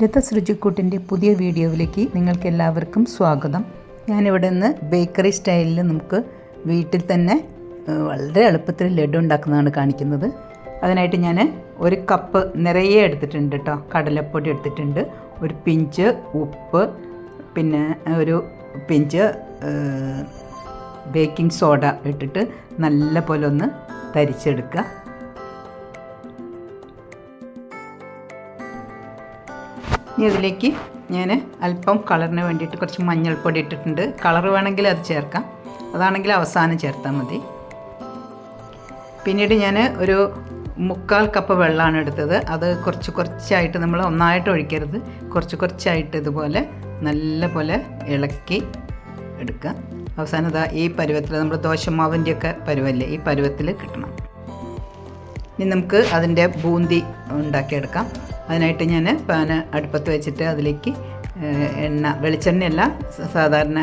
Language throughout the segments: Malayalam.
ലത സൃജിക്കൂട്ടിന്റെ പുതിയ വീഡിയോയിലേക്ക് നിങ്ങൾക്ക് എല്ലാവർക്കും സ്വാഗതം. ഞാനിവിടെ നിന്ന് ബേക്കറി സ്റ്റൈലിൽ നമുക്ക് വീട്ടിൽ തന്നെ വളരെ എളുപ്പത്തിൽ ലഡു ഉണ്ടാക്കുന്നതാണ് കാണിക്കുന്നത്. അതിനായിട്ട് ഞാൻ ഒരു കപ്പ് നിറയെ എടുത്തിട്ടുണ്ട് കേട്ടോ കടലപ്പൊടി എടുത്തിട്ടുണ്ട് ഒരു പിഞ്ച് ഉപ്പ് പിന്നെ ഒരു പിഞ്ച് ബേക്കിംഗ് സോഡ ഇട്ടിട്ട് നല്ല പോലെ ഒന്ന് തരിച്ചെടുക്കുക. ഇനി ഇതിലേക്ക് ഞാൻ അല്പം കളറിന് വേണ്ടിയിട്ട് കുറച്ച് മഞ്ഞൾപ്പൊടി ഇട്ടിട്ടുണ്ട്. കളർ വേണമെങ്കിൽ അത് ചേർക്കാം. അതാണെങ്കിൽ അവസാനം ചേർത്താൽ മതി. പിന്നീട് ഞാൻ ഒരു മുക്കാൽ കപ്പ് വെള്ളമാണ് എടുത്തത്. അത് കുറച്ച് കുറച്ചായിട്ട് നമ്മൾ ഒന്നായിട്ട് ഒഴിക്കരുത്. കുറച്ച് കുറച്ചായിട്ട് ഇതുപോലെ നല്ല പോലെ ഇളക്കി എടുക്കുക. അവസാനം ഇതാ ഈ പരുവത്തിൽ നമ്മൾ ദോശമാവിന്റെയൊക്കെ പരുവല്ലേ ഈ പരുവത്തിൽ കിട്ടണം. ഇനി നമുക്ക് അതിന്റെ ബൂന്തി ഉണ്ടാക്കിയെടുക്കാം. അതിനായിട്ട് ഞാൻ പാന് അടുപ്പത്ത് വെച്ചിട്ട് അതിലേക്ക് എണ്ണ വെളിച്ചെണ്ണയല്ല സാധാരണ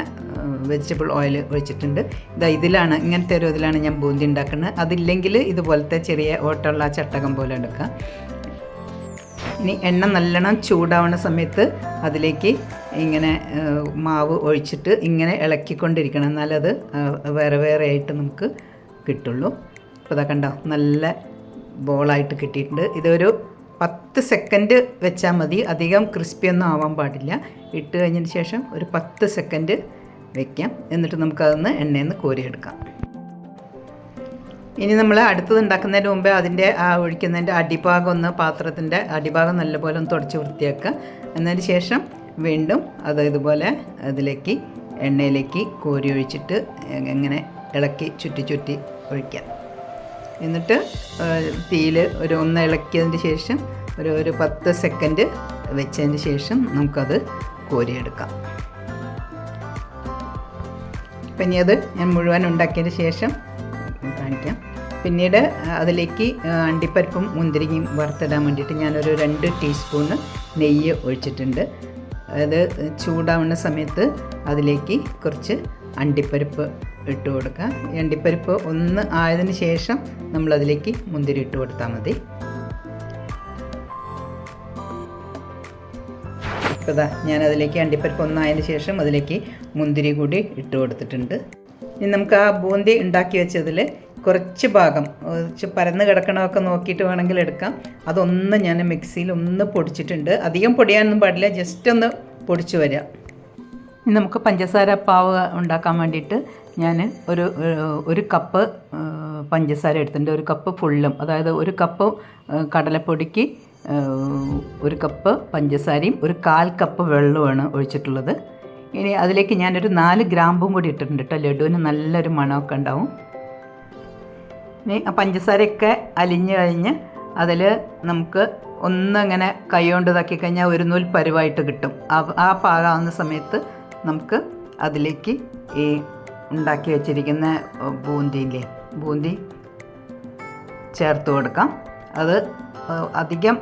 വെജിറ്റബിൾ ഓയിൽ ഒഴിച്ചിട്ടുണ്ട്. ഇതാ ഇതിലാണ് ഇങ്ങനത്തെ ഒരു ഇതിലാണ് ഞാൻ ബൂന്തി ഉണ്ടാക്കുന്നത്. അതില്ലെങ്കിൽ ഇതുപോലത്തെ ചെറിയ ഓട്ടമുള്ള ചട്ടകം പോലെ എടുക്കാം. ഇനി എണ്ണ നല്ലോണം ചൂടാവുന്ന സമയത്ത് അതിലേക്ക് ഇങ്ങനെ മാവ് ഒഴിച്ചിട്ട് ഇങ്ങനെ ഇളക്കിക്കൊണ്ടിരിക്കണം. എന്നാലത് വേറെ വേറെ ആയിട്ട് നമുക്ക് കിട്ടുള്ളൂ. അപ്പോൾ അതാ കണ്ടോ നല്ല ബോളായിട്ട് കിട്ടിയിട്ടുണ്ട്. ഇതൊരു പത്ത് സെക്കൻഡ് വെച്ചാൽ മതി. അധികം ക്രിസ്പി ഒന്നും ആവാൻ പാടില്ല. ഇട്ട് കഴിഞ്ഞതിന് ശേഷം ഒരു പത്ത് സെക്കൻഡ് വെക്കാം. എന്നിട്ട് നമുക്കതൊന്ന് എണ്ണയിൽ നിന്ന് കോരിയെടുക്കാം. ഇനി നമ്മൾ അടുത്തത് ഉണ്ടാക്കുന്നതിന് മുമ്പേ അതിന്റെ ആ ഒഴിക്കുന്നതിന്റെ അടിഭാഗം ഒന്ന് പാത്രത്തിന്റെ അടിഭാഗം നല്ലപോലെ ഒന്ന് തുടച്ച് വൃത്തിയാക്കുക. എന്നതിന് ശേഷം വീണ്ടും അത് ഇതുപോലെ അതിലേക്ക് എണ്ണയിലേക്ക് കോരി ഒഴിച്ചിട്ട് എങ്ങനെ ഇളക്കി ചുറ്റി ചുറ്റി ഒഴിക്കാം. എന്നിട്ട് തീയിൽ ഒരു ഒന്ന് ഇളക്കിയതിന് ശേഷം ഒരു ഒരു പത്ത് സെക്കൻഡ് വെച്ചതിന് ശേഷം നമുക്കത് കോരിയെടുക്കാം. അപ്പം ഇനി അത് ഞാൻ മുഴുവൻ ഉണ്ടാക്കിയതിന് ശേഷം കാണിക്കാം. പിന്നീട് അതിലേക്ക് അണ്ടിപ്പരിപ്പും മുന്തിരിങ്ങയും വറുത്തിടാൻ വേണ്ടിയിട്ട് ഞാനൊരു രണ്ട് ടീസ്പൂണ് നെയ്യ് ഒഴിച്ചിട്ടുണ്ട്. അത് ചൂടാവുന്ന സമയത്ത് അതിലേക്ക് കുറച്ച് അണ്ടിപ്പരിപ്പ് ഇട്ട് കൊടുക്കുക. ഈ അണ്ടിപ്പരിപ്പ് ഒന്ന് ആയതിന് ശേഷം നമ്മളതിലേക്ക് മുന്തിരി ഇട്ട് കൊടുത്താൽ മതി. ഇപ്പോൾ ഇതാ ഞാൻ അതിലേക്ക് അണ്ടിപ്പരിപ്പ് ഒന്നായതിന് ശേഷം അതിലേക്ക് മുന്തിരി കൂടി ഇട്ട് കൊടുത്തിട്ടുണ്ട്. ഇനി നമുക്ക് ആ ബൂന്തി ഉണ്ടാക്കി വെച്ചതിൽ കുറച്ച് ഭാഗം പരന്ന് കിടക്കണമൊക്കെ നോക്കിയിട്ട് വേണമെങ്കിൽ എടുക്കാം. അതൊന്ന് ഞാൻ മിക്സിയിൽ ഒന്ന് പൊടിച്ചിട്ടുണ്ട്. അധികം പൊടിയാനൊന്നും പാടില്ല ജസ്റ്റ് ഒന്ന് പൊടിച്ചു വരിക. ഇനി നമുക്ക് പഞ്ചസാര പാവ് ഉണ്ടാക്കാൻ വേണ്ടിയിട്ട് ഞാൻ ഒരു ഒരു കപ്പ് പഞ്ചസാര എടുത്തിട്ടുണ്ട്. ഒരു കപ്പ് ഫുള്ളും. അതായത് ഒരു കപ്പ് കടലപ്പൊടിക്ക് ഒരു കപ്പ് പഞ്ചസാരയും ഒരു കാൽ കപ്പ് വെള്ളവുമാണ് ഒഴിച്ചിട്ടുള്ളത്. ഇനി അതിലേക്ക് ഞാനൊരു നാല് ഗ്രാമ്പും കൂടി ഇട്ടിട്ടുണ്ട് കേട്ടോ ലഡുവിന് നല്ലൊരു മണമൊക്കെ ഉണ്ടാവും. ഇനി പഞ്ചസാരയൊക്കെ അലിഞ്ഞ് കഴിഞ്ഞ് അതിൽ നമുക്ക് ഒന്നങ്ങനെ കൈകൊണ്ട് ഇതാക്കി കഴിഞ്ഞാൽ ഒരു നൂൽ പരുവായിട്ട് കിട്ടും. ആ പാകാവുന്ന സമയത്ത് നമുക്ക് അതിലേക്ക് ഈ ഉണ്ടാക്കി വെച്ചിരിക്കുന്ന ബൂന്തിയില്ലേ? ബൂന്തി ചേർത്ത് കൊടുക്കാം. അത് അധികം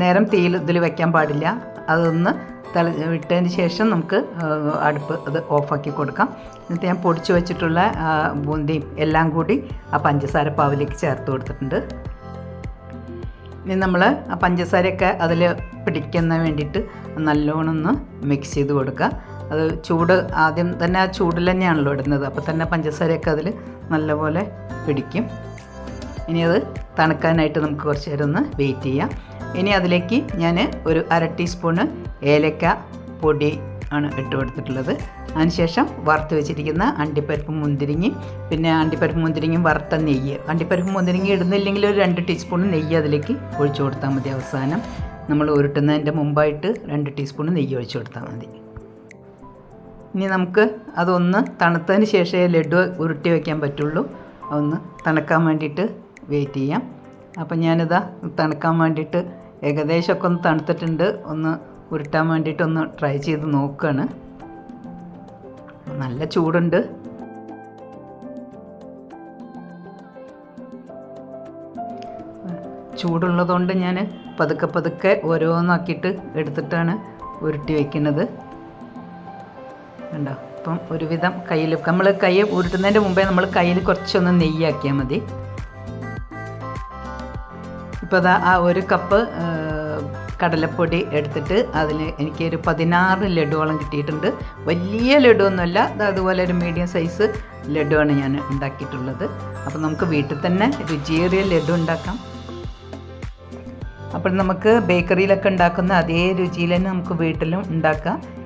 നേരം തീയിൽ ഇതിൽ വയ്ക്കാൻ പാടില്ല. അതൊന്ന് തല ഇട്ടതിന് ശേഷം നമുക്ക് അടുപ്പ് അത് ഓഫാക്കി കൊടുക്കാം. എന്നിട്ട് ഞാൻ പൊടിച്ചു വെച്ചിട്ടുള്ള ബൂന്തിയും എല്ലാം കൂടി ആ പഞ്ചസാര പാവിലേക്ക് ചേർത്ത് കൊടുത്തിട്ടുണ്ട്. ഇനി നമ്മൾ ആ പഞ്ചസാരയൊക്കെ അതിൽ പിടിക്കുന്ന വേണ്ടിയിട്ട് നല്ലോണം ഒന്ന് മിക്സ് ചെയ്ത് കൊടുക്കുക. അത് ചൂട് ആദ്യം തന്നെ ആ ചൂടിൽ തന്നെയാണല്ലോ ഇടുന്നത്. അപ്പോൾ തന്നെ പഞ്ചസാരയൊക്കെ അതിൽ നല്ലപോലെ പിടിക്കും. ഇനി അത് തണുക്കാനായിട്ട് നമുക്ക് കുറച്ച് നേരം ഒന്ന് വെയിറ്റ് ചെയ്യാം. ഇനി അതിലേക്ക് ഞാൻ ഒരു അര ടീസ്പൂണ് ഏലക്ക പൊടി ആണ് ഇട്ട് കൊടുത്തിട്ടുള്ളത്. അതിനുശേഷം വറുത്ത് വെച്ചിരിക്കുന്ന അണ്ടിപ്പരിപ്പ് മുന്തിരിങ്ങയും പിന്നെ അണ്ടിപ്പരിപ്പ് മുന്തിരിങ്ങയും വറുത്ത നെയ്യ്. അണ്ടിപ്പരിപ്പ് മുന്തിരിങ്ങ ഇടുന്നില്ലെങ്കിൽ ഒരു രണ്ട് ടീസ്പൂൺ നെയ്യ് അതിലേക്ക് ഒഴിച്ചു കൊടുത്താൽ മതി അവസാനം. നമ്മൾ ഉരുട്ടുന്നതിന്റെ മുമ്പായിട്ട് രണ്ട് ടീസ്പൂൺ നെയ്യ് ഒഴിച്ചു കൊടുത്താൽ മതി. ഇനി നമുക്ക് അതൊന്ന് തണുത്തതിന് ശേഷമേ ലഡു ഉരുട്ടി വയ്ക്കാൻ പറ്റുള്ളൂ. അതൊന്ന് തണുക്കാൻ വേണ്ടിയിട്ട് വെയിറ്റ് ചെയ്യാം. അപ്പം ഞാനിതാ തണുക്കാൻ വേണ്ടിയിട്ട് ഏകദേശമൊക്കെ ഒന്ന് തണുത്തിട്ടുണ്ട്. ഒന്ന് ഉരുട്ടാൻ വേണ്ടിയിട്ടൊന്ന് ട്രൈ ചെയ്ത് നോക്കുകയാണ് നല്ല ചൂടുണ്ട്. ചൂടുള്ളതുകൊണ്ട് ഞാൻ പതുക്കെ പതുക്കെ ഓരോന്നാക്കിയിട്ട് എടുത്തിട്ടാണ് ഉരുട്ടി വയ്ക്കുന്നത് ഉണ്ടോ അപ്പം ഒരുവിധം കയ്യിൽ നമ്മൾ കൈ ഉരുട്ടുന്നതിന്റെ മുമ്പേ നമ്മൾ കയ്യിൽ കുറച്ചൊന്ന് നെയ്യാക്കിയാൽ മതി. ഇപ്പോൾ അതാ ആ ഒരു കപ്പ് കടലപ്പൊടി എടുത്തിട്ട് അതിൽ എനിക്കൊരു പതിനാറ് ലഡുവോളം കിട്ടിയിട്ടുണ്ട്. വലിയ ലഡു ഒന്നുമല്ല അതുപോലെ ഒരു മീഡിയം സൈസ് ലഡുവാണ് ഞാൻ ഉണ്ടാക്കിയിട്ടുള്ളത്. അപ്പോൾ നമുക്ക് വീട്ടിൽ തന്നെ രുചിയേറിയ ലഡു ഉണ്ടാക്കാം. അപ്പോൾ നമുക്ക് ബേക്കറിയിലൊക്കെ ഉണ്ടാക്കുന്ന അതേ രുചിയിൽ തന്നെ നമുക്ക് വീട്ടിലും ഉണ്ടാക്കാം.